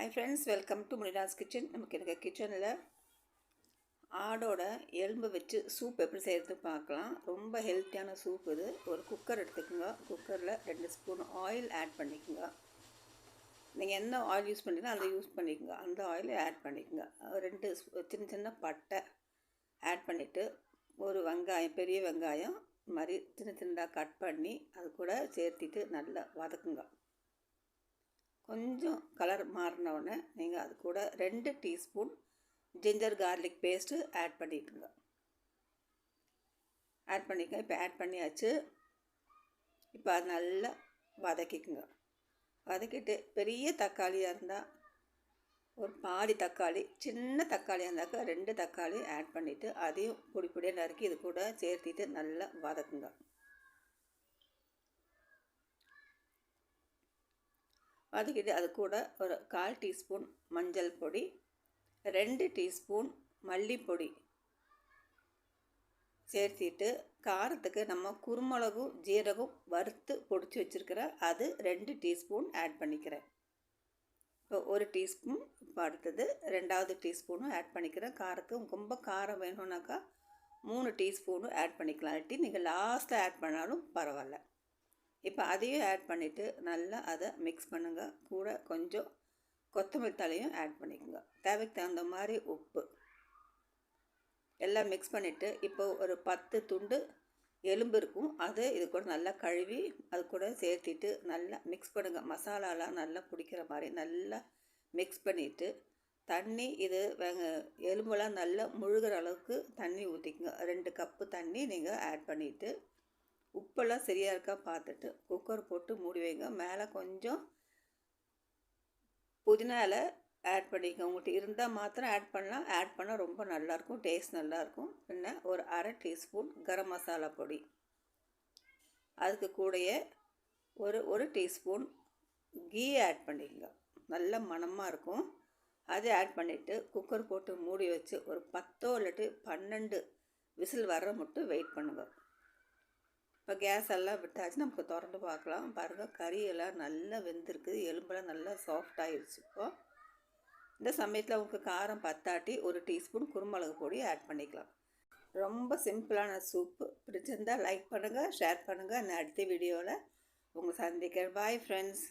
Hi friends welcome to Munira's kitchen நமக்கு எனக்கு கிச்சனில் ஆடோட எலும்பு வச்சு சூப் எப்படி செய்கிறது பார்க்கலாம். ரொம்ப ஹெல்த்தியான சூப் இது. ஒரு குக்கர் எடுத்துக்கோங்க. குக்கரில் ரெண்டு ஸ்பூன் ஆயில் ஆட் பண்ணிக்கோங்க. நீங்கள் என்ன ஆயில் யூஸ் பண்ணுறீங்களோ அதை யூஸ் பண்ணிக்கோங்க. அந்த ஆயிலை ஆட் பண்ணிக்கோங்க. ரெண்டு சின்ன சின்ன பட்டை ஆட் பண்ணிவிட்டு ஒரு வெங்காயம் பெரிய வெங்காயம் இது மாதிரி சின்ன சின்னதாக கட் பண்ணி அது கூட சேர்த்திட்டு நல்லா வதக்குங்க. கொஞ்சம் கலர் மாறினவுடனே நீங்கள் அது கூட ரெண்டு teaspoon ginger garlic paste add பண்ணிக்கோங்க ஆட் பண்ணிக்க இப்போ ஆட் பண்ணியாச்சு. இப்போ அது நல்லா வதக்கிக்குங்க. வதக்கிட்டு பெரிய தக்காளியாக இருந்தால் ஒரு பாதி தக்காளி சின்ன தக்காளியாக இருந்தாக்கா ரெண்டு தக்காளி ஆட் பண்ணிவிட்டு அதையும் பொடி பொடியாக நறுக்கி இது கூட சேர்த்திட்டு நல்லா வதக்குங்க. வதக்கிட்டு அது கூட ஒரு கால் டீஸ்பூன் மஞ்சள் பொடி ரெண்டு டீஸ்பூன் மல்லிப்பொடி சேர்த்திட்டு காரத்துக்கு நம்ம குருமிளகும் ஜீரகம் வறுத்து பொடிச்சு வச்சுருக்கிற அது ரெண்டு டீஸ்பூன் ஆட் பண்ணிக்கிறேன். இப்போ ஒரு டீஸ்பூன் இப்போ அடுத்தது ரெண்டாவது டீஸ்பூனும் ஆட் பண்ணிக்கிறேன். காரத்துக்கு ரொம்ப காரம் வேணும்னாக்கா மூணு டீஸ்பூனும் ஆட் பண்ணிக்கலாம். இல்லாட்டி நீங்கள் லாஸ்ட்டாக ஆட் பண்ணாலும் பரவாயில்ல. இப்போ அதையும் ஆட் பண்ணிவிட்டு நல்லா அதை மிக்ஸ் பண்ணுங்கள் கூட கொஞ்சம் கொத்தமல்லி தலையும் ஆட் பண்ணிக்கோங்க. தேவைக்கு தகுந்த மாதிரி உப்பு. எல்லாம் மிக்ஸ் பண்ணிவிட்டு இப்போ ஒரு பத்து துண்டு எலும்பு இருக்கும். அதை இது கூட நல்லா கழுவி அது கூட சேர்த்திட்டு நல்லா மிக்ஸ் பண்ணுங்கள் மசாலாலாம் நல்லா பிடிக்கிற மாதிரி நல்லா மிக்ஸ் பண்ணிவிட்டு தண்ணி இது வெங்க எலும்புலாம் நல்லா முழுகிற அளவுக்கு தண்ணி ஊற்றிக்குங்க ரெண்டு கப்பு தண்ணி நீங்கள் ஆட் பண்ணிவிட்டு உப்பெல்லாம் சரியாக இருக்கா பார்த்துட்டு குக்கர் போட்டு மூடி வைங்க. மேலே கொஞ்சம் புதினால ஆட் பண்ணிக்கோங்க. உங்கள்கிட்ட இருந்தால் மாத்திரம் ஆட் பண்ணலாம். ஆட் பண்ணால் ரொம்ப நல்லாயிருக்கும். டேஸ்ட் நல்லாயிருக்கும். பின்ன ஒரு அரை டீஸ்பூன் கரம் மசாலா பொடி. அதுக்கு கூடயே ஒரு ஒரு டீஸ்பூன் கீ ஆட் பண்ணிக்கங்க. நல்ல மணமாக இருக்கும். அதை ஆட் பண்ணிவிட்டு குக்கர் போட்டு மூடி வச்சு ஒரு பத்தோ இல்லாட்டி பன்னெண்டு விசில் வர மட்டும் வெயிட் பண்ணுங்கள் இப்போ கேஸ் எல்லாம் விட்டாச்சு. நமக்கு திறந்து பார்க்கலாம். பாருங்கள் கறியெல்லாம் நல்லா வெந்திருக்கு. எலும்பெல்லாம் நல்லா சாஃப்ட் ஆயிடுச்சு இப்போது இந்த சமயத்தில் உங்களுக்கு காரம் பத்தாட்டி ஒரு டீஸ்பூன் குருமிளகு பொடி ஆட் பண்ணிக்கலாம். ரொம்ப சிம்பிளான சூப்பு பிடிச்சிருந்தால் லைக் பண்ணுங்கள் ஷேர் பண்ணுங்கள் நான் அடுத்த வீடியோவில் உங்களை சந்திக்கிறேன். Bye friends